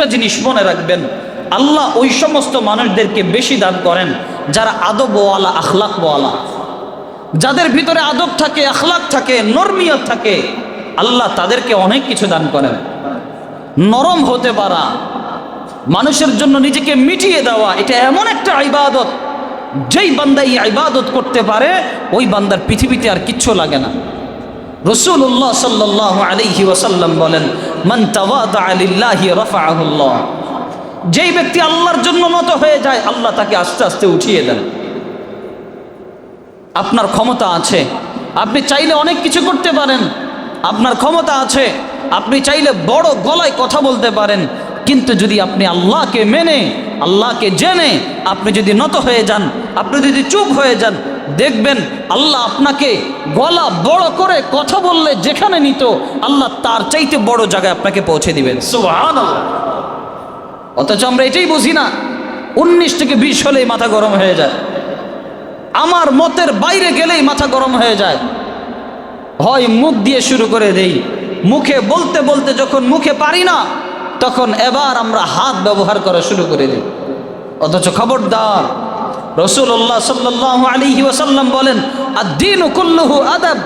একটা জিনিস মনে রাখবেন, আল্লাহ ওই সমস্ত মানুষদেরকে বেশি দান করেন যারা আদবওয়ালা, আখলাকওয়ালা। যাদের ভিতরে আদব থাকে, আখলাক থাকে, নর্মিয়ত থাকে, আল্লাহ তাদেরকে অনেক কিছু দান করেন। নরম হতে পারা, মানুষের জন্য নিজেকে মিটিয়ে দেওয়া, এটা এমন একটা ইবাদত। যেই বান্দা এই ইবাদত করতে পারে, ওই বান্দার পৃথিবীতে আর কিচ্ছু লাগে না। রসুল্লাহ সাল্লাহ আলাইহি ওসাল্লাম বলেন, মান তাওয়াদা লিল্লাহি রাফাআহুল্লাহ। যেই ব্যক্তি আল্লাহর জন্য নত হয়ে যায়, আল্লাহ তাকে আস্তে আস্তে উঠিয়ে দেন। আপনার ক্ষমতা আছে, আপনি চাইলে অনেক কিছু করতে পারেন। আপনার ক্ষমতা আছে, আপনি চাইলে বড় গলায় কথা বলতে পারেন। কিন্তু যদি আপনি আল্লাহকে মেনে, আল্লাহকে জেনে আপনি যদি নত হয়ে যান, আপনি যদি চুপ হয়ে যান দেখবেন আল্লাহ আপনাকে গলা বড় করে কথা বললে যেখানে নিত আল্লাহ তার চাইতে বড় জায়গায় আপনাকে পৌঁছে দিবেন। অথচ আমরা এটাই বুঝি না উনিশ থেকে বিশ হলেই মাথা গরম হয়ে যায়। আমার মতের বাইরে গেলেই মাথা গরম হয়ে যায়। হয় মুখ দিয়ে শুরু করে দেই। মুখে বলতে বলতে যখন মুখে পারি না তখন এবার আমরা হাত ব্যবহার করা শুরু করে দিই। অথচ খবরদার রসুল্লাহ সাল্লাহ আলিহি ওসাল্লাম বলেন আর দিন কুল্লুহু আদব।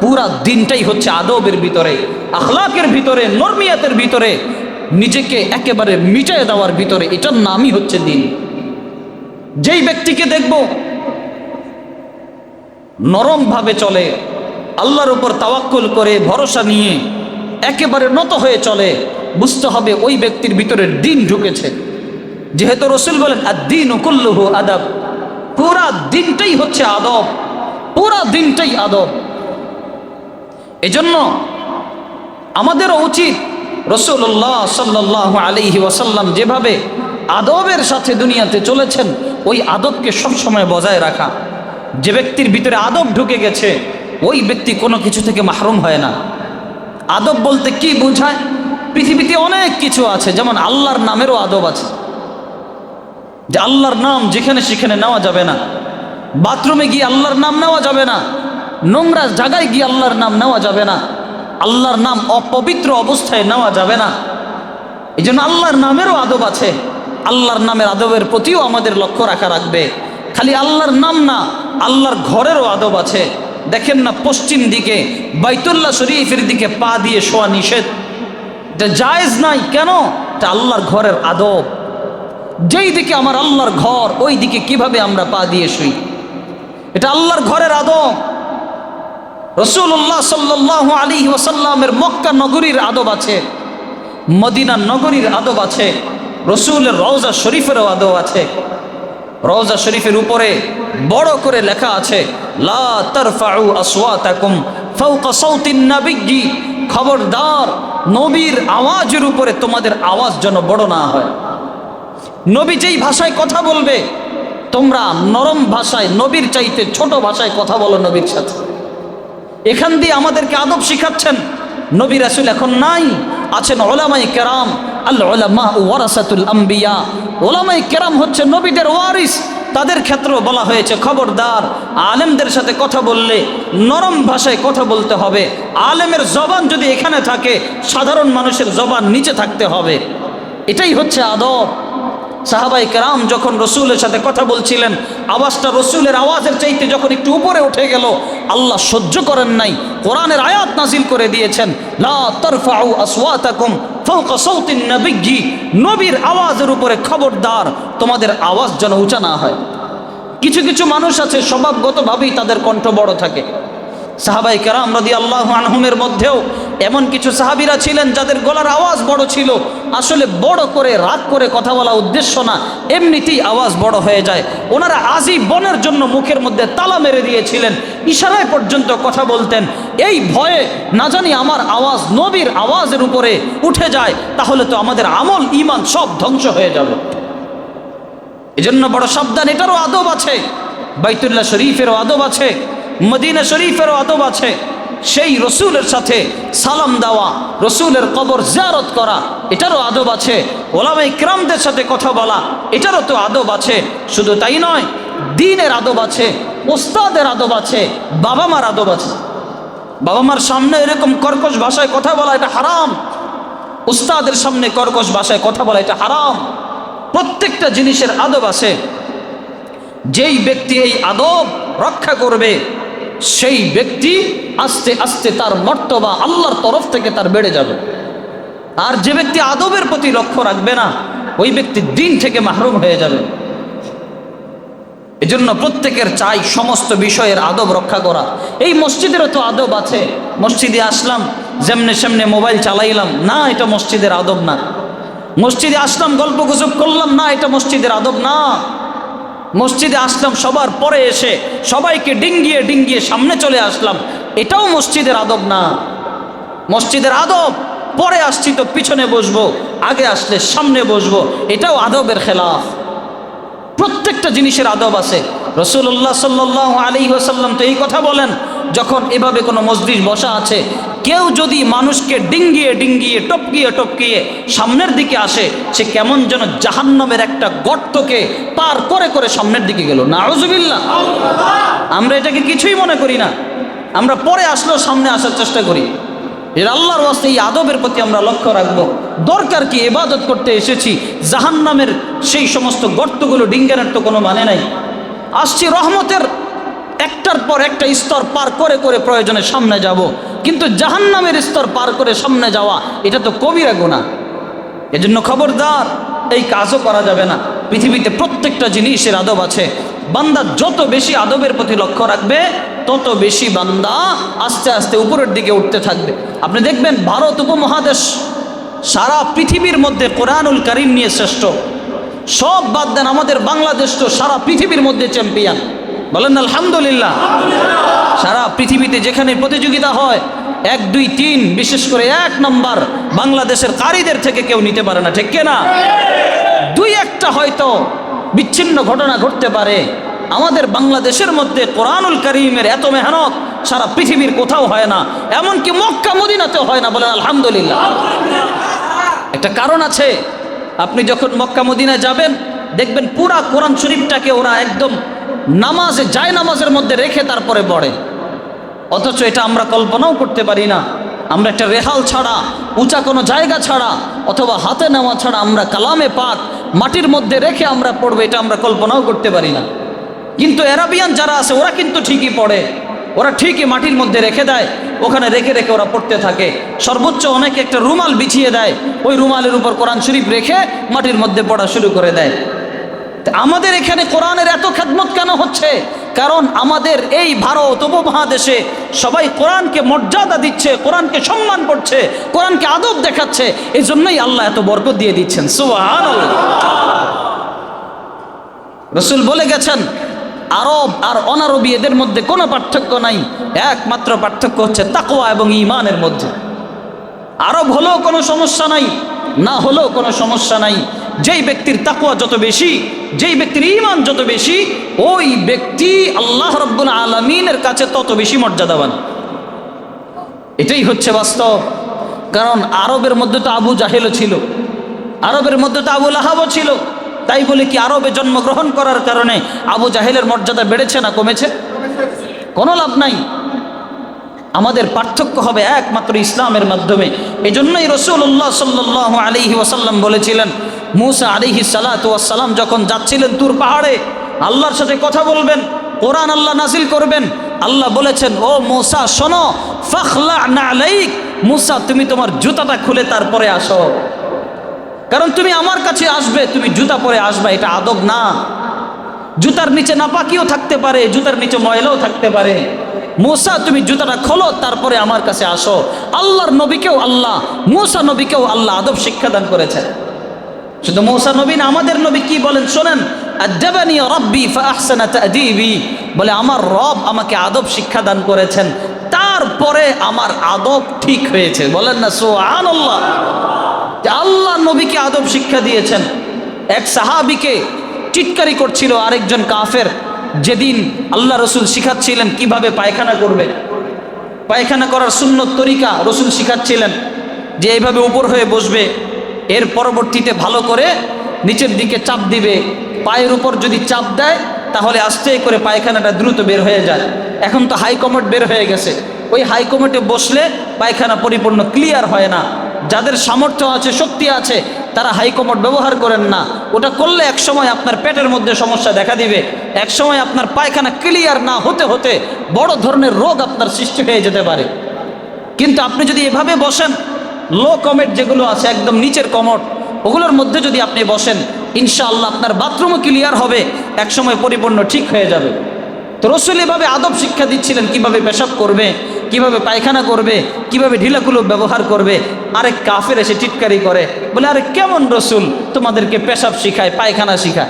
পুরা দিনটাই হচ্ছে আদবের ভিতরে, আখলাকের ভিতরে, নর্মিয়াতের ভিতরে, নিজেকে একেবারে মিটায় দেওয়ার ভিতরে, এটার নামই হচ্ছে দিন। যেই ব্যক্তিকে দেখব, নরমভাবে চলে, আল্লাহর উপর তাওয়াক্কুল করে, ভরসা নিয়ে একেবারে নত হয়ে চলে, বুঝতে হবে ওই ব্যক্তির ভিতরে দিন ঢুকেছে। যেহেতু রসুল বলেন আর দিন কুল্লুহু আদব। পুরা দিনটাই হচ্ছে আদব। পুরা দিনটাই আদব। এজন্য আমাদেরও উচিত রসুল্লাহ সাল্লাহ আলিহি ওয়াসাল্লাম যেভাবে আদবের সাথে দুনিয়াতে চলেছেন, ওই আদবকে সবসময় বজায় রাখা। যে ব্যক্তির ভিতরে আদব ঢুকে গেছে, ওই ব্যক্তি কোনো কিছু থেকে মাহরুম হয় না। আদব বলতে কি বোঝায়? পৃথিবীতে অনেক কিছু আছে, যেমন আল্লাহর নামেরও আদব আছে। যে আল্লাহর নাম যেখানে সেখানে নেওয়া যাবে না। বাথরুমে গিয়ে আল্লাহর নাম নেওয়া যাবে না। নোংরা জায়গায় গিয়ে আল্লাহর নাম নেওয়া যাবে না। আল্লাহর নাম অপবিত্র অবস্থায় নেওয়া যাবে না। এই জন্য আল্লাহর নামেরও আদব আছে। আল্লাহর নামের আদবের প্রতিও আমাদের লক্ষ্য রাখা রাখবে। খালি আল্লাহর নাম না, আল্লাহর ঘরেরও আদব আছে। দেখেন না পশ্চিম দিকে, বাইতুল্লাহ শরীফের দিকে পা দিয়ে শোয়া নিষেধ। এটা জায়েজ নাই। কেন? এটা আল্লাহর ঘরের আদব। যেই দিকে আমার আল্লাহর ঘর, ওই দিকে কীভাবে আমরা পা দিয়ে শুই? এটা আল্লাহর ঘরের আদব। রসুল্লাহ সাল্লাহ আলী ওসাল্লামের মক্কা নগরীর আদব আছে, মদিনা নগরীর আদব আছে, রসুলের রওজা শরীফেরও আদব আছে। রওজা শরীফের উপরে বড় করে লেখা আছে খবরদার, নবীর আওয়াজের উপরে তোমাদের আওয়াজ যেন বড় না হয়। নবী যেই ভাষায় কথা বলবে, তোমরা নরম ভাষায়, নবীর চাইতে ছোট ভাষায় কথা বলো নবীর সাথে। এখান দিয়ে আমাদেরকে আদব শিখাচ্ছেন নবী রাসুল এখন নাই, আছেন ওলামাই কেরাম আল্লাহ ওলামা ওয়ারাসাতুল আম্বিয়া। ওলামাই কেরাম হচ্ছে নবীদের ওয়ারিস, তাদের ক্ষেত্রেও বলা হয়েছে খবরদার। আলেমদের সাথে কথা বললে নরম ভাষায় কথা বলতে হবে। আলেমের জবান যদি এখানে থাকে, সাধারণ মানুষের জবান নিচে থাকতে হবে। এটাই হচ্ছে আদব। সাহাবাই কেরাম যখন রসুলের সাথে কথা বলছিলেন, আওয়াজটা রসুলের আওয়াজের চাইতে যখন একটু উপরে উঠে গেল, আল্লাহ সহ্য করেন নাই, কোরআনের আয়াত নাজিল করে দিয়েছেন নবীর আওয়াজের উপরে খবরদার, তোমাদের আওয়াজ যেন উঁচা না হয়। কিছু কিছু মানুষ আছে, স্বভাবগতভাবেই তাদের কণ্ঠ বড় থাকে। সাহাবাই কেরাম রদি আল্লাহ আনহুমের মধ্যেও এমন কিছু সাহাবিরা ছিলেন যাদের গলার আওয়াজ বড় ছিল। আসলে বড় করে, রাগ করে কথা বলা উদ্দেশ্য না। এমনিতেই আওয়াজ বড় হয়ে যায়। ওনারা আজই বনের জন্য মুখের মধ্যে তালা মেরে দিয়েছিলেন। ইশারায় পর্যন্ত কথা বলতেন, এই ভয়ে না জানি আমার আওয়াজ নবীর আওয়াজের উপরে উঠে যায়, তাহলে তো আমাদের আমল ইমান সব ধ্বংস হয়ে যাবে। এজন্য বড় সাবধান, এটারও আদব আছে। বাইতুল্লাহ শরীফেরও আদব আছে, মদিনা শরীফেরও আদব আছে। সেই রসুলের সাথে সালাম দেওয়া, রসুলের কবর জিয়ারত করা, এটারও আদব আছে। ওলামাই ক্রামদের সাথে কথা বলা, এটারও তো আদব আছে। শুধু তাই নয়, দিনের আদব আছে, ওস্তাদের আদব আছে বাবা মার আদব আছে। বাবা মার সামনে এরকম কর্কশ ভাষায় কথা বলা, এটা হারাম। উস্তাদের সামনে কর্কশ ভাষায় কথা বলা, এটা হারাম। প্রত্যেকটা জিনিসের আদব আছে। যেই ব্যক্তি এই আদব রক্ষা করবে, সেই ব্যক্তি আস্তে আস্তে তার মর্তবা আল্লাহর তরফ থেকে তার বেড়ে যাবে। আর যে ব্যক্তি আদবের প্রতি লক্ষ্য রাখবে না, ওই ব্যক্তি দিন থেকে মাহরুম হয়ে যাবে। এজন্য প্রত্যেকের চাই সমস্ত বিষয়ের আদব রক্ষা করা। এই মসজিদেরও তো আদব আছে। মসজিদে আসলাম, যেমনে সেমনে মোবাইল চালাইলাম, না এটা মসজিদের আদব না। মসজিদে আসলাম, গল্প গুজব করলাম, না এটা মসজিদের আদব না। মসজিদে আসলাম, সবার পরে এসে সবাইকে ডিঙ্গিয়ে ডিঙ্গিয়ে সামনে চলে আসলাম। এটাও মসজিদের আদব না। মসজিদের আদব, পরে আসছি তো পিছনে বসবো, আগে আসলে সামনে বসবো, এটাও আদবের খেলাফ। প্রত্যেকটা জিনিসের আদব আছে। রসুল্লাহ সাল্লাহ আলী ওসাল্লাম তো এই কথা বলেন, যখন এভাবে কোনো মসজিদ বসা আছে কেউ যদি মানুষকে ডিঙ্গিয়ে ডিঙ্গিয়ে, টপকিয়ে টপকিয়ে সামনের দিকে আসে, সে কেমন যেন জাহান্নামের একটা গর্তকে পার করে করে সামনের দিকে গেল। নারজুবিল্লা আমরা এটাকে কিছুই মনে করি না। আমরা পরে আসলেও সামনে আসার চেষ্টা করি। এর আল্লাহর ওয়াস্তে, এই আদবের প্রতি আমরা লক্ষ্য রাখব। দরকার কি এবাদত করতে এসেছি? জাহান্নামের সেই সমস্ত গর্তগুলো ডিঙ্গারের তো কোনো মানে নাই। আসছি রহমতের একটার পর একটা স্তর পার করে করে প্রয়োজনে সামনে যাব। কিন্তু জাহান্নামের স্তর পার করে সামনে যাওয়া, এটা তো কবিরা গুণা এজন্য খবরদার, এই কাজও করা যাবে না। পৃথিবীতে প্রত্যেকটা জিনিসের আদব আছে। বান্দা যত বেশি আদবের প্রতি লক্ষ্য রাখবে, তত বেশি বান্দা আস্তে আস্তে উপরের দিকে উঠতে থাকবে। আপনি দেখবেন, ভারত উপমহাদেশ সারা পৃথিবীর মধ্যে কোরআনুল করিম নিয়ে শ্রেষ্ঠ। সব বাদ দেন আমাদের বাংলাদেশ তো সারা পৃথিবীর মধ্যে চ্যাম্পিয়ন। বলেন আলহামদুলিল্লাহ। সারা পৃথিবীতে যেখানে প্রতিযোগিতা হয়, এক, দুই, তিন, বিশেষ করে এক নম্বর বাংলাদেশের কারিদের থেকে কেউ নিতে পারে না, ঠিক না দুই একটা হয়তো বিচ্ছিন্ন ঘটনা ঘটতে পারে। আমাদের বাংলাদেশের মধ্যে কোরআনুল করিমের এত মেহনত সারা পৃথিবীর কোথাও হয় না, এমনকি মক্কা, মদিনাতেও হয় না বলেন আলহামদুলিল্লাহ। একটা কারণ আছে, আপনি যখন মক্কা, মদিনায় যাবেন, দেখবেন পুরা কোরআন শরীফটাকে ওরা একদম নামাজে যায় নামাজের মধ্যে রেখে তারপরে পড়ে। অথচ এটা আমরা কল্পনাও করতে পারি না। আমরা একটা রেহাল ছাড়া, উঁচা কোনো জায়গা ছাড়া, অথবা হাতে নেওয়া ছাড়া আমরা কালামে পাক মাটির মধ্যে রেখে আমরা পড়ব, এটা আমরা কল্পনাও করতে পারি না। কিন্তু অ্যারাবিয়ান যারা আছে, ওরা কিন্তু ঠিকই পড়ে। ওরা ঠিকই মাটির মধ্যে রেখে দেয়, ওখানে রেখে রেখে ওরা পড়তে থাকে। সর্বোচ্চ অনেকে একটা রুমাল বিছিয়ে দেয়, ওই রুমালের উপর কোরআন শরীফ রেখে মাটির মধ্যে পড়া শুরু করে দেয়। আমাদের এখানে কোরআনের এত খেদমত কেন হচ্ছে? কারণ আমাদের এই ভারত উপমহাদেশে সবাই কোরআনকে মর্যাদা দিচ্ছে, কোরআনকে সম্মান করছে, কোরআনকে আদব দেখাচ্ছে এই জন্যই আল্লাহ এত বরকত দিয়ে দিচ্ছেন। রসুল বলে গেছেন, আরব আর অনারবি এদের মধ্যে কোনো পার্থক্য নাই, একমাত্র পার্থক্য হচ্ছে তাকওয়া এবং ইমানের মধ্যে। আরব হলেও কোনো সমস্যা নাই, না হলেও কোনো সমস্যা নাই, যেই ব্যক্তির তাকুয়া যত বেশি যেই ব্যক্তির ইমান যত বেশি, ওই ব্যক্তি আল্লাহ রব্বুল আলমিনের কাছে তত বেশি মর্যাদাবান। এটাই হচ্ছে বাস্তব। কারণ আরবের মধ্যে তো আবু জাহেলও ছিল, আরবের মধ্যে তো আবু লাহাবও ছিল। তাই বলে কি আরবে জন্মগ্রহণ করার কারণে আবু জাহেলের মর্যাদা বেড়েছে না কমেছে? কোনো লাভ নাই। আমাদের পার্থক্য হবে একমাত্র ইসলামের মাধ্যমে। এই জন্যই রসুল্লাহ সাল্লাহ আলিহি ওয়াসাল্লাম বলেছিলেন মুসা আলিহি সালাতাম যখন যাচ্ছিলেন তুর পাহাড়ে, আল্লাহর সাথে কথা বলবেন, কোরআন আল্লাহ নাজিল করবেন, আল্লাহ বলেছেন, ও মোসা, শোনো না মুসা, তুমি তোমার জুতাটা খুলে তারপরে আসো। কারণ তুমি আমার কাছে আসবে, তুমি জুতা পরে আসবে, এটা আদব না। জুতার নিচে নাপাকিও থাকতে পারে, জুতার নিচে ময়লাও থাকতে পারে। মুসা, তুমি জুতাটা খোলো, তারপরে আমার কাছে আসো। আল্লাহর নবীকেও আল্লাহ, মুসা নবীকেও আল্লাহ আদব শিক্ষাদান করেছেন। শুধু মৌসা নবীন আমাদের নবী কি বলেন শোনেন? বলে, আমার রব আমাকে আদব শিক্ষা দান করেছেন, তারপরে আমার আদব ঠিক হয়েছে। বলেন না, সুবহানাল্লাহ। যে আল্লাহ নবীকে আদব শিক্ষা দিয়েছেন। এক সাহাবিকে চিৎকারি করছিল আরেকজন কাফের, যেদিন আল্লাহ রসুল শিখাচ্ছিলেন কীভাবে পায়খানা করবে। পায়খানা করার সুন্নত তরিকা রসুল শিখাচ্ছিলেন যে, এইভাবে উপর হয়ে বসবে এর পরবর্তীতে ভালো করে নিচের দিকে চাপ দিবে। পায়ের উপর যদি চাপ দেয়, তাহলে আস্তে করে পায়খানাটা দ্রুত বের হয়ে যায়। এখন তো হাইকমেড বের হয়ে গেছে। ওই হাইকমেডে বসলে পায়খানা পরিপূর্ণ ক্লিয়ার হয় না। যাদের সামর্থ্য আছে, শক্তি আছে, তারা হাইকমোড ব্যবহার করেন না। ওটা করলে একসময় আপনার পেটের মধ্যে সমস্যা দেখা দিবে। একসময় আপনার পায়খানা ক্লিয়ার না হতে হতে বড় ধরনের রোগ আপনার সৃষ্টি হয়ে যেতে পারে। কিন্তু আপনি যদি এভাবে বসেন লো কমেট যেগুলো আছে, একদম নিচের কমট, ওগুলোর মধ্যে যদি আপনি বসেন, ইনশাআল্লাহ আপনার বাথরুমও ক্লিয়ার হবে, একসময় পরিপূর্ণ ঠিক হয়ে যাবে। তো রসুল এভাবে আদব শিক্ষা দিচ্ছিলেন, কীভাবে পেশাব করবে, কীভাবে পায়খানা করবে, কীভাবে ঢিলাকুলো ব্যবহার করবে, আরেক কাফের এসে টিটকারি করে, বলে, আরে, কেমন রসুল তোমাদেরকে পেশাব শিখায়, পায়খানা শিখায়?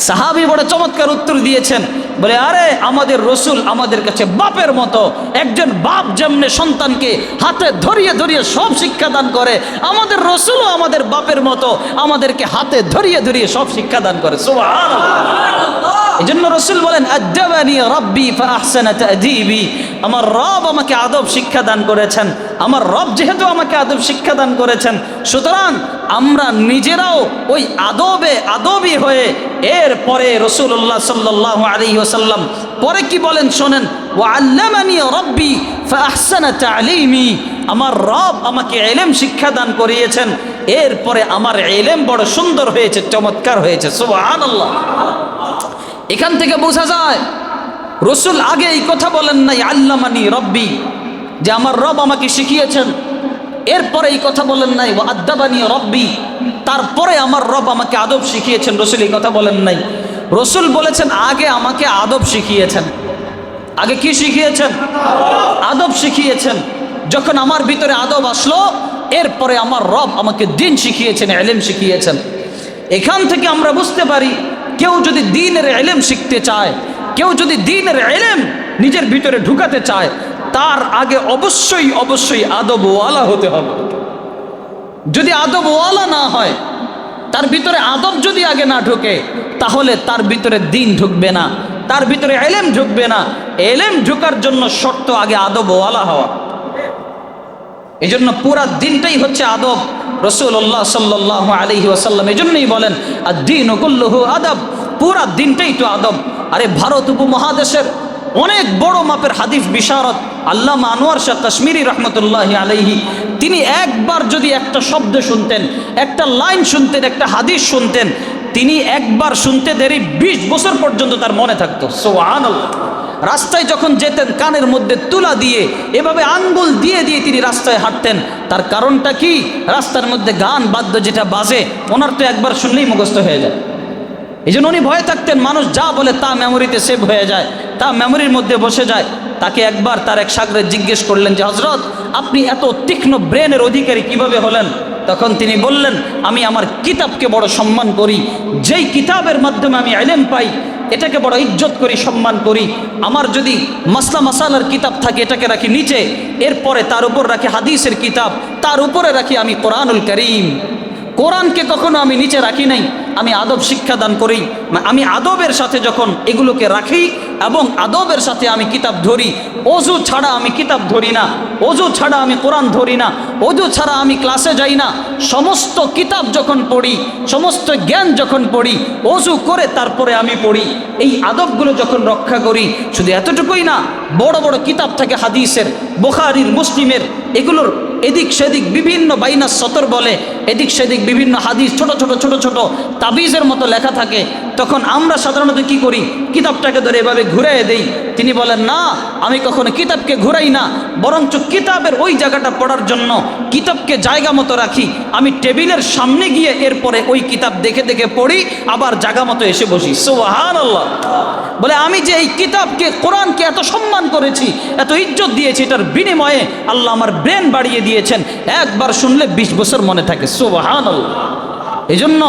সাহাবি বড় চমৎকার উত্তর দিয়েছেন বলে, আরে, আমাদের রসুল আমাদের কাছে বাপের মতো। একজন বাপ যেমনে সন্তানকে হাতে ধরিয়ে ধরিয়ে সব শিক্ষা দান করে, আমাদের রসুলও আমাদের বাপের মতো। আমাদেরকে হাতে ধরিয়ে ধরিয়ে সব শিক্ষা দান করে। এই জন্য রসুল বলেন রব্বি আমার রব আমাকে আদব শিক্ষা দান করেছেন। আমার রব যেহেতু আমাকে আদব শিক্ষা দান করেছেন, সুতরাং আমরা নিজেরাও ওই আদবে আদবই হয়ে এর পরে রসুল্লাহ সাল্লাহ আলী ওসাল্লাম পরে কি বলেন শোনেন ও আল্লামানি রব্বি ফাহসানা আমার রব আমাকে এলেম শিক্ষা দান করিয়েছেন, এরপরে আমার এলেম বড় সুন্দর হয়েছে, চমৎকার হয়েছে, সুবহানাল্লাহ। এখান থেকে বোঝা যায়, রসুল আগে এই কথা বলেন নাই, আল্লামানি রব্বি যে আমার রব আমাকে শিখিয়েছেন। এরপরে এই কথা বলেন নাই ও আদ্দাবানি রব্বি তারপরে আমার রব আমাকে আদব শিখিয়েছেন, রসুল এই কথা বলেন নাই। রসুল বলেছেন, আগে আমাকে আদব শিখিয়েছেন। আগে কি শিখিয়েছেন? আদব শিখিয়েছেন। যখন আমার ভিতরে আদব আসলো, এরপরে আমার রব আমাকে দিন শিখিয়েছেন, এলেম শিখিয়েছেন। এখান থেকে আমরা বুঝতে পারি, কেউ যদি দিনের এলেম শিখতে চায়, কেউ যদি দিনের এলেম নিজের ভিতরে ঢুকাতে চায়, তার আগে অবশ্যই অবশ্যই আদবওয়ালা হতে হবে। যদি আদবওয়ালা না হয় তার ভিতরে আদব যদি আগে না ঢোকে, তাহলে তার ভিতরে দিন ঢুকবে না, তার ভিতরে এলেম ঢুকবে না। এলেম ঢুকার জন্য শর্ত আগে আদবওয়ালা হওয়া। এই জন্য পুরা দিনটাই হচ্ছে আদব। রসুল্লাহ সাল্লাহ আলহি ওয়াসাল্লাম এই জন্যই বলেন আর দিন ওকুল্লহু আদব। পুরা দিনটাই তো আদব। আরে ভারত উপমহাদেশের অনেক বড় মাপের হাদিফ বিশারদ আল্লাহ আনোয়ার শাহ কাশ্মীরি রহমতুল্লাহ আলহি তিনি একবার যদি একটা শব্দ শুনতেন, একটা লাইন শুনতেন, একটা হাদিস শুনতেন, তিনি একবার শুনতে দেরি বিশ বছর পর্যন্ত তার মনে থাকতো। সো আনল্লাহ রাস্তায় যখন যেতেন, কানের মধ্যে তুলা দিয়ে, এভাবে আঙ্গুল দিয়ে দিয়ে তিনি রাস্তায় হাঁটতেন। তার কারণটা কি? রাস্তার মধ্যে গান বাদ্য যেটা বাজে, ওনার তো একবার শুনলেই মুখস্থ হয়ে যায়। এই জন্য উনি ভয়ে থাকতেন, মানুষ যা বলে তা মেমোরিতে সেভ হয়ে যায়, তা মেমোরির মধ্যে বসে যায়। তাকে একবার তার এক সাগরে জিজ্ঞেস করলেন যে হজরত আপনি এত তীক্ষ্ণ ব্রেনের অধিকারী কীভাবে হলেন? তখন তিনি বললেন, আমি আমার কিতাবকে বড় সম্মান করি। যেই কিতাবের মাধ্যমে আমি আইলেম পাই, এটাকে বড় ইজ্জত করি, সম্মান করি। আমার যদি মাসলা মাসালার কিতাব থাকে, এটাকে রাখি নিচে, এরপরে তার উপর রাখি হাদিসের কিতাব, তার উপরে রাখি আমি কোরআনুল করিম। কোরআনকে কখনো আমি নিচে রাখি নাই। আমি আদব শিক্ষা দান করি। আমি আদবের সাথে যখন এগুলোকে রাখি এবং আদবের সাথে আমি কিতাব ধরি। অজু ছাড়া আমি কিতাব ধরি না। অজু ছাড়া আমি কোরআন ধরি না। অজু ছাড়া আমি ক্লাসে যাই না। সমস্ত কিতাব যখন পড়ি, সমস্ত জ্ঞান যখন পড়ি, অজু করে তারপরে আমি পড়ি। এই আদবগুলো যখন রক্ষা করি, শুধু এতটুকুই না, বড় বড় কিতাব থাকে হাদিসের, বোখারির, মুসলিমের, এগুলোর এদিক সেদিক বিভিন্ন বাইনাস সতর বলে এদিক সেদিক বিভিন্ন হাদিস, ছোট ছোট ছোট ছোট তাবিজের মতো লেখা থাকে। তখন আমরা সাধারণত কি করি? কিতাবটাকে ধরে এভাবে ঘুরে দেই। তিনি বলেন, না, আমি কখনো কিতাবকে ঘুরাই না। বরঞ্চ কিতাবের ওই জায়গাটা পড়ার জন্য কিতাবকে জায়গা মতো রাখি। আমি টেবিলের সামনে গিয়ে এরপরে ওই কিতাব দেখে দেখে পড়ি, আবার জায়গা মতো এসে বসি। সোহান আল্লাহ বলে, আমি যে এই কিতাবকে, কোরআনকে এত সম্মান করেছি, এত ইজ্জত দিয়েছি, এটার বিনিময়ে আল্লাহ আমার ব্রেন বাড়িয়ে দিয়েছেন। একবার শুনলে বিশ বছর মনে থাকে। আল্লাহ এই জন্য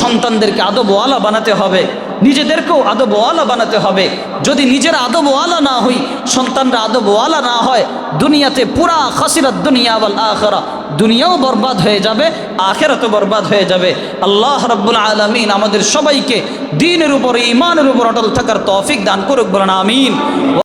সন্তানদেরকে আদবওয়ালা বানাতে হবে, নিজেদেরকেও আদবওয়ালা বানাতে হবে। যদি নিজেরা আদবওয়ালা না হই, সন্তানরা আদবওয়ালা না হয়, দুনিয়াতে পুরা খাসিরাত দুনিয়া বল আখরা। দুনিয়াও বরবাদ হয়ে যাবে, আখেরাতও বরবাদ হয়ে যাবে। আল্লাহ রব্বুল আলমিন আমাদের সবাইকে দিনের উপরে ইমানের উপর অটল থাকার তৌফিক দান করুক বলেন, আমিন।